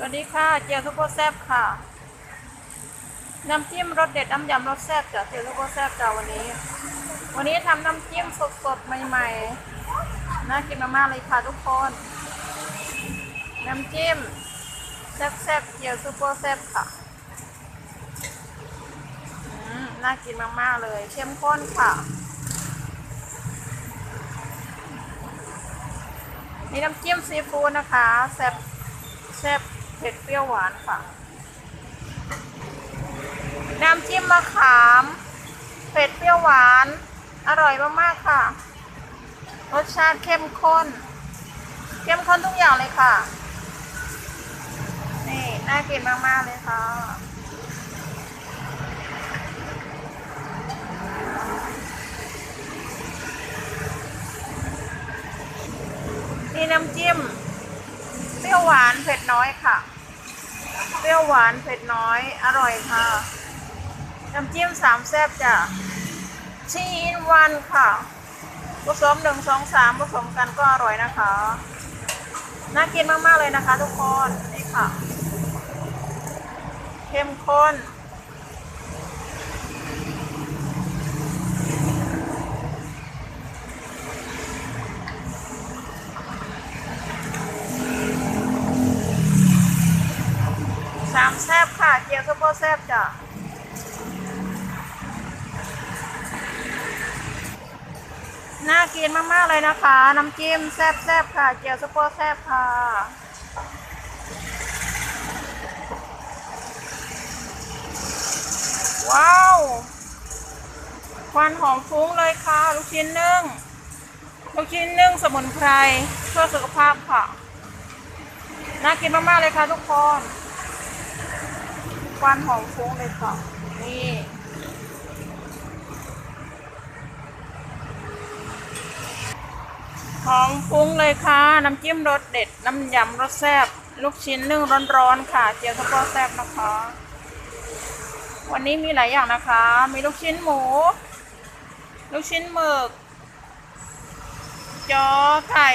สวัสดีค่ะ เจียวซุปเปอร์แซบค่ะ น้ำจิ้มรสเด็ดน้ำยำรสแซ่บจากเจียวซุปเปอร์แซบจ้าวันนี้ วันนี้ทำน้ำจิ้มสดๆใหม่ๆน่ากินมากๆเลยค่ะทุกคน น้ำจิ้มแซ่บๆเจียวซุปเปอร์แซ่บค่ะน่ากินมากๆเลย เข้มข้นค่ะ นี่น้ำจิ้มซีฟู้ดนะคะแซ่บแซ่บ เผ็ดเปรี้ยวหวานค่ะ น้ำจิ้มมะขาม เผ็ดเปรี้ยวหวาน อร่อยมากๆค่ะ รสชาติเข้มข้น เข้มข้นทุกอย่างเลยค่ะ นี่ น่ากินมากๆเลยค่ะนี่น้ำจิ้ม หวานเผ็ดน้อยค่ะ เปรี้ยวหวานเผ็ดน้อย อร่อยค่ะ น้ำจิ้มสามแซ่บจ้ะชีอินวันค่ะผสมหนึ่งสองสามผสมกันก็อร่อยนะคะ น่ากินมาก ๆ เลยนะคะทุกคน นี่ค่ะ เข้มข้น สามแซบ ค่ะเกี๊ยวซุปเปอร์แซ่บจ้ะน่ากินมากๆเลยนะคะ น้ำจิ้มแซ่บแซบค่ะ เกี๊ยวซุปเปอร์แซ่บค่ะว้าว ควันหอมฟุ้งเลยค่ะ ลูกชิ้นนึ่ง ลูกชิ้นนึ่งสมุนไพรเพื่อสุขภาพค่ะ น่ากินมาก ๆ เลยค่ะทุกคน ควันหอมฟุ้งเลยค่ะ นี่ หอมฟุ้งเลยค่ะ น้ำจิ้มรสเด็ด น้ำยำรสแซ่บ ลูกชิ้นนึ่งร้อนๆค่ะ เจียวสปอแซ่บนะคะ วันนี้มีหลายอย่างนะคะ มีลูกชิ้นหมู ลูกชิ้นหมึกจอไก่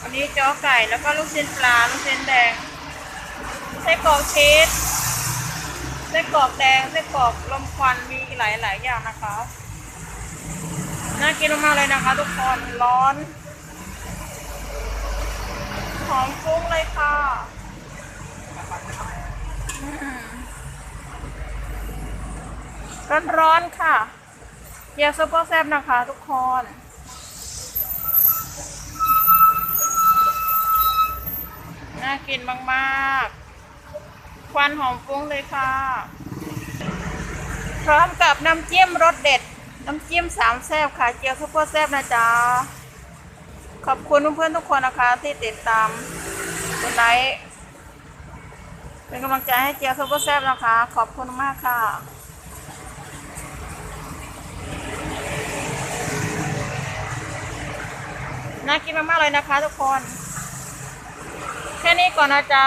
วันนี้จอไก่แล้วก็ลูกชิ้นปลา ลูกชิ้นแดงไส้กรอกชีส ส้กรอกแดงไส้กรอกลมควันมีหลายหลายอย่างนะคะน่ากินมากเลยนะคะ ทุกคนร้อนหอมฟุ้งเลยค่ะร้อนร้อนๆค่ะเยวซุปเปอร์แซ่บนะคะทุกคนน่ากินมาก ๆ ควันหอมฟุ้งเลยค่ะ พร้อมกับน้ำจิ้มรสเด็ด น้ำจิ้มสามแซ่บค่ะ เจียวซุปเปอร์แซ่บนะจ๊ะ ขอบคุณเพื่อนๆทุกคนนะคะ ที่ติดตามกดไลค์เป็นกำลังใจให้เจียวซุปเปอร์แซ่บนะคะ ขอบคุณมากค่ะน่ากินมากๆเลยนะคะทุกคน แค่นี้ก่อนนะจ๊ะ